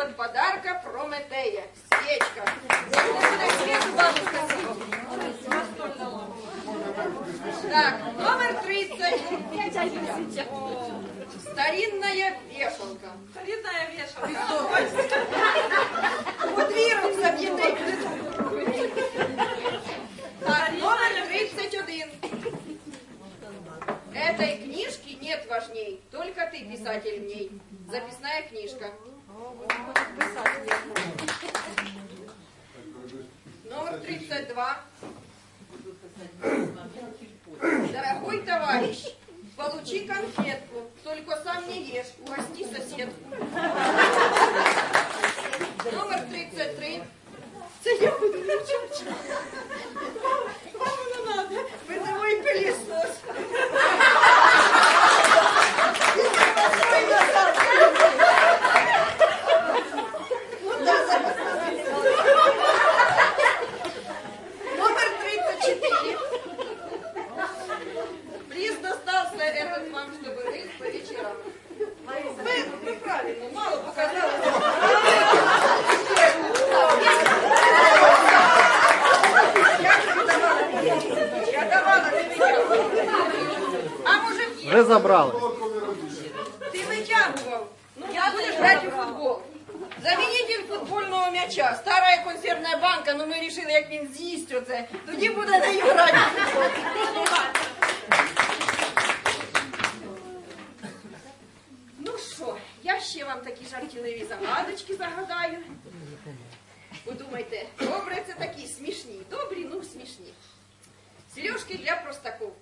от подарка Прометея. Свечка. Так, номер 30. Старинная вешалка. Старинная вешалка. Вот вирус забьет. Так, номер 31. Этой книжки нет важней, только ты писатель в ней. Записная книжка. Номер 32. Дорогой товарищ, получи конфетку, только сам не ешь, угости соседку. Номер 33. Це я буду мовчати. Вам воно надо. Бытовой пылесос. Я давала, ти витягував. А мужики, Ви забрали. ти витягував. Я будеш грати у футбол. Замінитель футбольного м'яча. Стара консервна банка, ну ми вирішили, як він з'їсть оце. Тоді буде нею грати. футбол. Ну що, я ще вам такі жартівливі загадочки загадаю. Подумайте, добре, це такі смішні. Добрі, ну смішні. Сережки для простаков.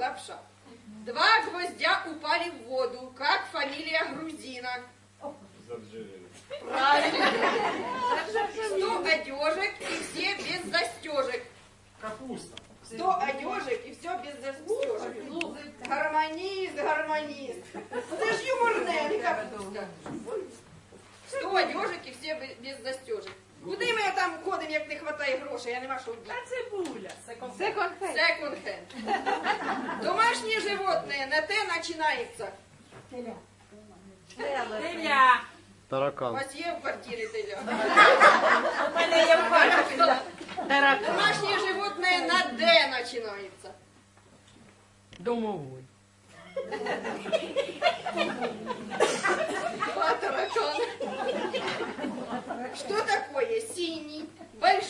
Лапша. Два гвоздя упали в воду. Как фамилия грузина? Правильно. Сто одежек и все без застежек. Капуста. Сто одежек и все без застежек. Гармонист, гармонист. Це ж юморне, не капуста. Сто одежек і всі бе- без застежек. Куди ми там ходимо, як не вистачає грошей, я нема що вдіти. А цибуля. Секонд-хенд. Домашнее животное на Т начинается. Теля. У Таракан. вас є в квартирі теля? У мене є в хаті. Домашнее животное на Д начинается. Домовой.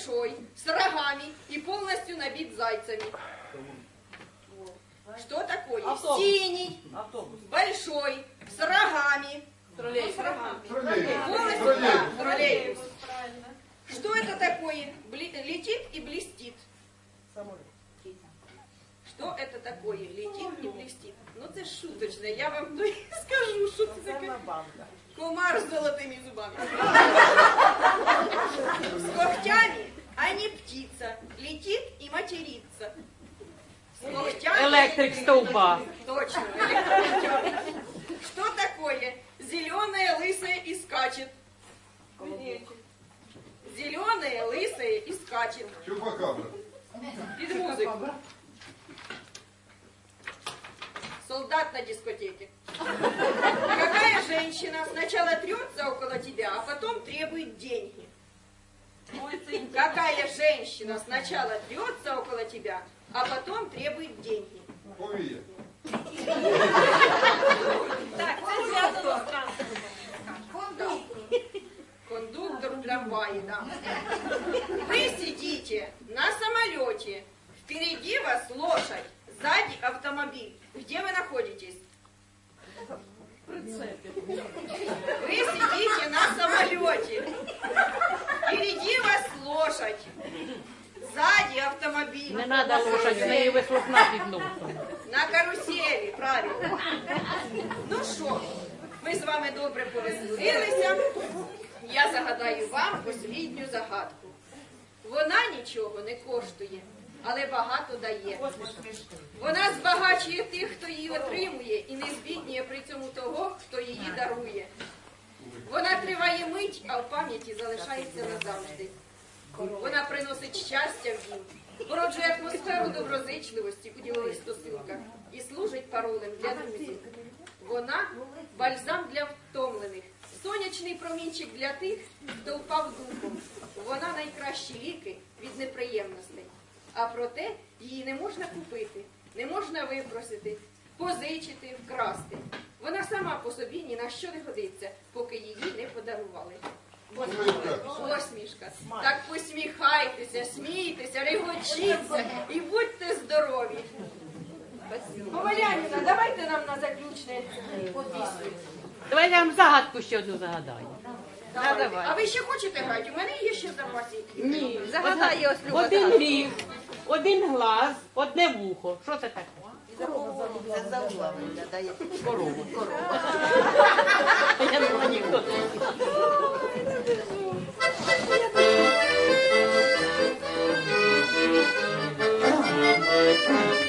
Большой, с рогами и полностью набит зайцами? Что такое Автобус. синий, Автобус. большой, с рогами? Троллейбус. Ну, с рогами. Троллейбус. Полностью, да, троллейбус. Что это такое? Бли- летит и блестит. Самолет. Что это такое? Летит и блестит. Ну це ж шуточне, я вам ну, скажу, що це таке. Комар с золотыми зубами. С когтями, а не птица. Летит и матерится. С когтями... Електрик стовба. Точно. Что такое? Зеленая, лысая и скачет. Зеленая, лысая и скачет. Чупакабра. Под музыку. Солдат на дискотеке. Какая женщина сначала трется около тебя, а потом требует деньги? Какая женщина сначала трется около тебя, а потом требует деньги? Повія. Так, з транспортом. Кондуктор в трамвае, да. Вы Я вам освітню загадку. Вона нічого не коштує, але багато дає. Вона збагачує тих, хто її отримує, і не збіднює при цьому того, хто її дарує. Вона триває мить, а в пам'яті залишається назавжди. Вона приносить щастя в дім, породжує атмосферу доброзичливості у ділових стосунках і служить паролем для друзів. Вона бальзам для втомлених, сонячний промінчик для тих, хто впав духом. Вона найкращі ліки від неприємностей. А проте її не можна купити, не можна випросити, позичити, вкрасти. Вона сама по собі ні на що не годиться, поки її не подарували. Посмішка. Так посміхайтеся, смійтеся, регочіться і будьте здорові. Повалянівна, давайте нам на заключне подвіску. Давай я вам загадку ще одну загадаю. Давай. А ви ще хочете грати? У мене є ще запасі. Ні, Загадає ось Люба Один загадку. ріг, один глаз, одне вухо. Що це таке? За Корова. Я думала, ніхто. Не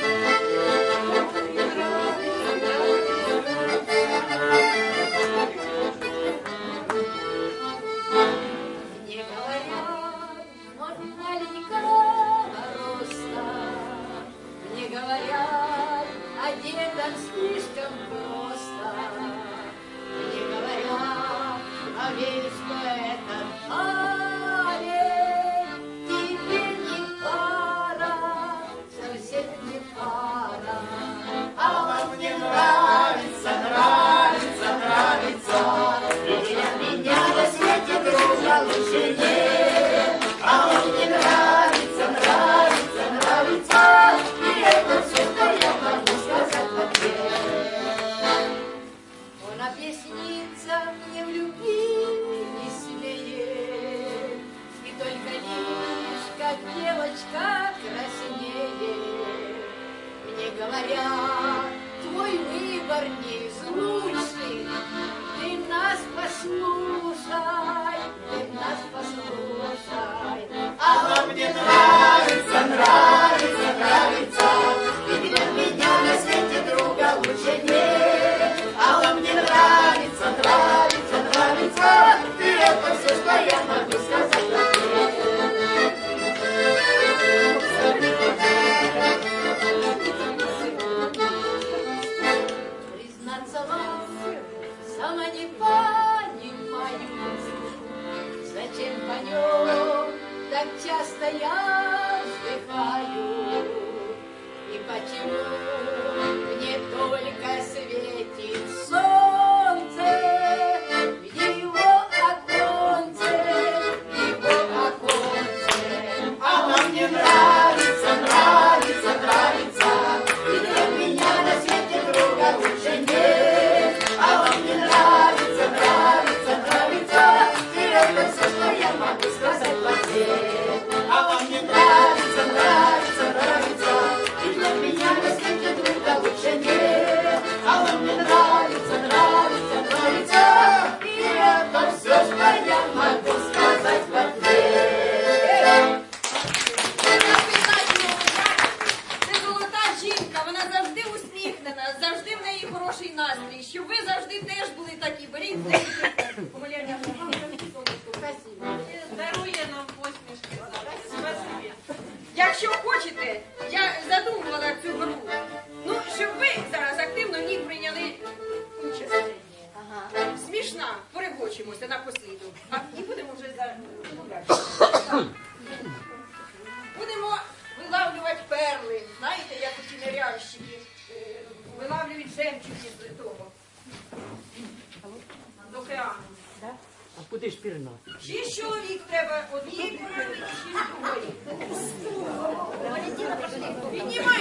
девочка краснеет. Мне говорят, твой выбор не лучших, Ты нас послушай, ты нас послушай. А он мне нравится, нравится, нравится, И для меня на свете друга лучше нет. А он мне нравится, нравится, нравится,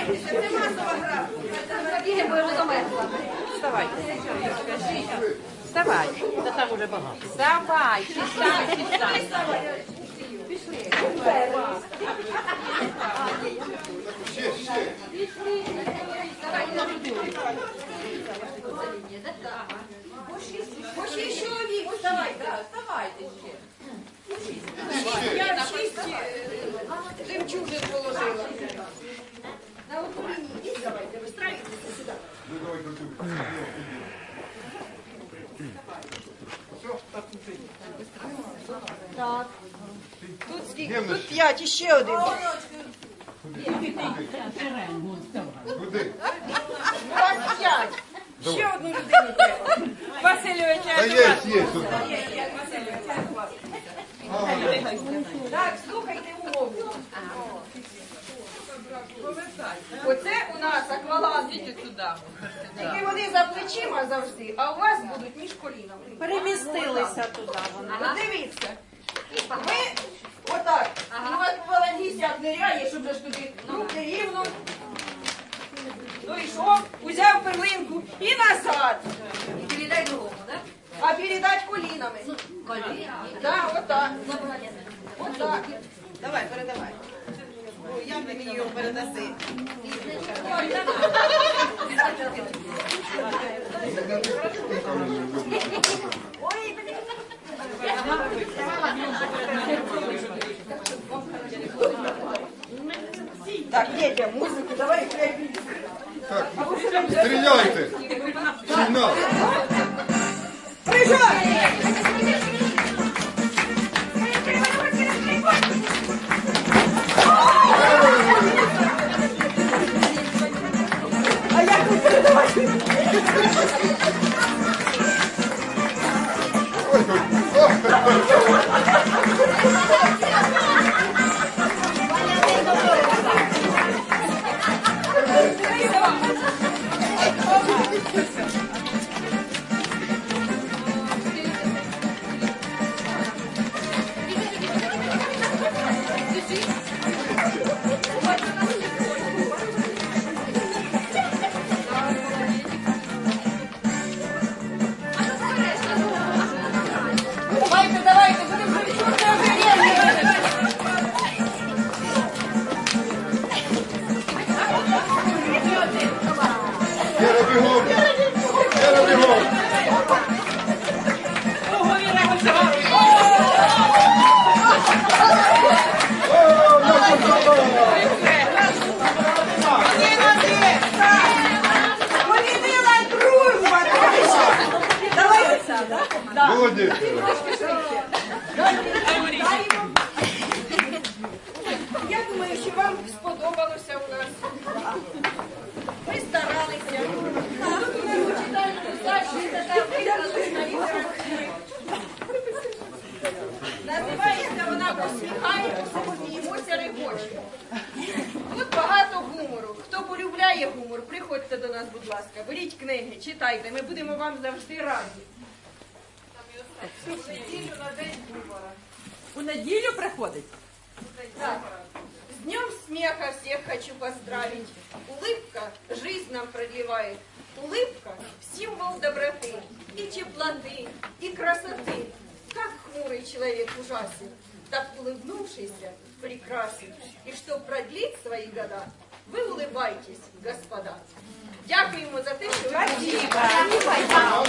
це масова гра. Вставай. Вставай. Та там уже багато. Давай, підстань, підстань. Ще, ще. По шість чоловік, вставайте. Вставайте ще. Я шість Тут п'ять, і ще один. Куди? П'ять. Ще одну людину треба. Васильович, Та є, є тут. Так, слухайте умову. Оце у нас сюди. Тільки вони за плечима завжди, а у вас будуть між колінами. Перемістилися туди вони. Дивіться. Ми отак. У вас балансіся ниряє, щоб ж туди руки рівно. Дійшов, узяв перлинку і назад. І передай другому, так? А передать колінами. Так, отак. Отак. Давай, передавай. Ой, як мені його передаси? Так, Петя, музыку, давай крепи. Так, стріляйте. Молодець. Я думаю, що вам сподобалося у нас. Ми старалися. Читальну Саші, така виразна літера. Називається вона посміхаємося, сміємося, регочемо. Тут багато гумору. Хто полюбляє гумор, приходьте до нас, будь ласка, беріть книги, читайте, ми будемо вам завжди раді. У неділю приходить? Так. С днем смеха всех хочу поздравить. Улыбка жизнь нам продлевает. Улыбка – символ доброты и теплоты, и красоты. Как хмурый человек ужасен, так улыбнувшийся прекрасен. И чтоб продлить свои года, вы улыбайтесь, господа. Дякуємо за те, що ви прийшли.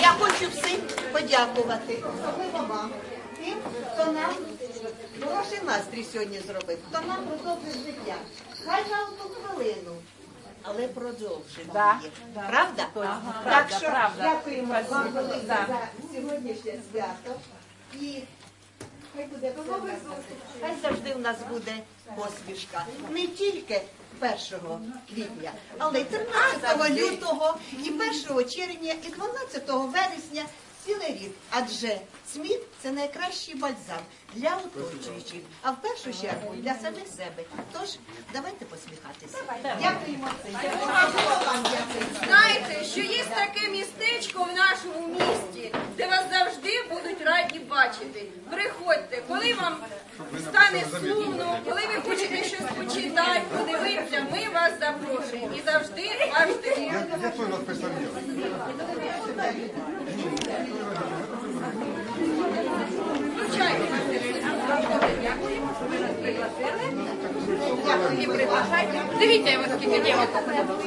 Я хочу всім подякувати, особливо вам, тим, хто нам хороший настрій сьогодні зробив, хто нам продовжив життя. Хай на одну хвилину, але продовжимо її. Правда? Так що дякуємо вам велике за сьогоднішнє свято. І хай буде. Хай завжди в нас буде посмішка. Не тільки 1 квітня, але й 13 лютого, і 1 червня, і 12 вересня цілий рік. Адже сміх це найкращий бальзам для оточуючих, а в першу чергу для самих себе. Тож давайте посміхатися. Дякуємо. Вам. Знаєте, що є таке містечко в нашому місті, де вас завжди будуть раді бачити. Приходьте, коли вам стане сумно, коли ви хочете щось почитати, подивитися, ми вас запрошуємо і завжди ваш диві. Дивіться, я вас скільки дівок. Дякую.